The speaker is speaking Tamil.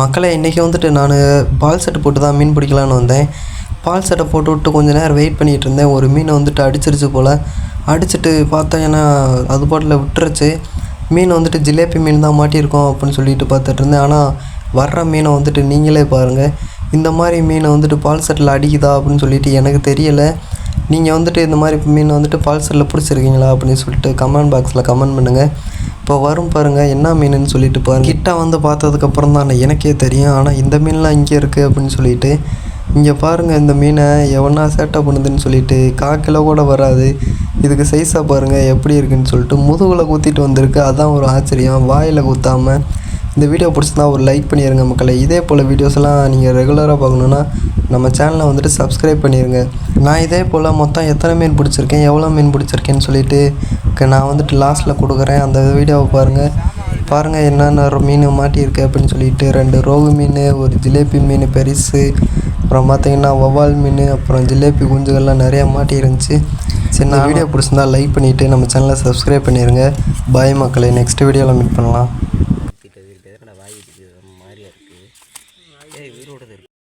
மக்களை இன்றைக்கி வந்துட்டு நான் பால் செட்டு போட்டு தான் மீன் பிடிக்கலான்னு வந்தேன். பால் செட்டை போட்டு விட்டு கொஞ்ச நேரம் வெயிட் பண்ணிகிட்டு இருந்தேன். ஒரு மீனை வந்துட்டு அடிச்சிருச்சு போல். அடிச்சுட்டு பார்த்தேன்னா அது பாட்டில் விட்டுருச்சு. மீன் வந்துட்டு ஜிலேபி மீன் தான் மாட்டியிருக்கோம் அப்படின்னு சொல்லிட்டு பார்த்துட்டு இருந்தேன். ஆனால் வர்ற மீனை வந்துட்டு நீங்களே பாருங்கள் இந்த மாதிரி மீனை வந்துட்டு பால் செட்டில் அடிக்குதா அப்படின்னு சொல்லிட்டு எனக்கு தெரியலை. நீங்கள் வந்துட்டு இந்த மாதிரி மீனை வந்துட்டு பால் செட்டில் பிடிச்சிருக்கீங்களா அப்படின்னு சொல்லிட்டு கமெண்ட் பாக்ஸில் கமெண்ட் பண்ணுங்கள் இப்போ வரும் பாருங்கள் என்ன மீனுன்னு சொல்லிட்டு பாருங்க. கிட்ட வந்து பார்த்ததுக்கப்புறம் தான் எனக்கே தெரியும். ஆனால் இந்த மீன்லாம் இங்கே இருக்குது அப்படின்னு சொல்லிட்டு இங்கே பாருங்கள் இந்த மீனை எவனா சேட்டை பண்ணுதுன்னு சொல்லிட்டு காக்கில் கிலோ கூட வராது. இதுக்கு சைஸாக பாருங்கள் எப்படி இருக்குன்னு சொல்லிட்டு முதுகில் குத்திட்டு வந்திருக்கு. அதான் ஒரு ஆச்சரியம். வாயில் குத்தாமல் இந்த வீடியோ பிடிச்சிருந்தா ஒரு லைக் பண்ணிடுங்க மக்களை. இதே போல் வீடியோஸ்லாம் நீங்கள் ரெகுலராக பார்க்கணுன்னா நம்ம சேனலை வந்துட்டு சப்ஸ்கிரைப் பண்ணிடுங்க நான் இதே போல் மொத்தம் எத்தனை மீன் பிடிச்சிருக்கேன் எவ்வளோ மீன் பிடிச்சிருக்கேன்னு சொல்லிவிட்டு நான் வந்துட்டு லாஸ்ட்டில் கொடுக்குறேன். அந்த வீடியோவை பாருங்கள் பாருங்கள் என்னென்ன மீன் மாட்டியிருக்கு அப்படின்னு சொல்லிட்டு ரெண்டு ரோகு மீன் ஒரு ஜிலேபி மீன் பெரிசு அப்புறம் பார்த்திங்கன்னா வவ்வால் மீன் அப்புறம் ஜிலேபி குஞ்சுகள்லாம் நிறையா மாட்டி இருந்துச்சு. சரி நான் வீடியோ பிடிச்சிருந்தா லைக் பண்ணிவிட்டு நம்ம சேனலை சப்ஸ்கிரைப் பண்ணிடுங்க பாய் மக்களை நெக்ஸ்ட் வீடியோவில் மீட் பண்ணலாம்.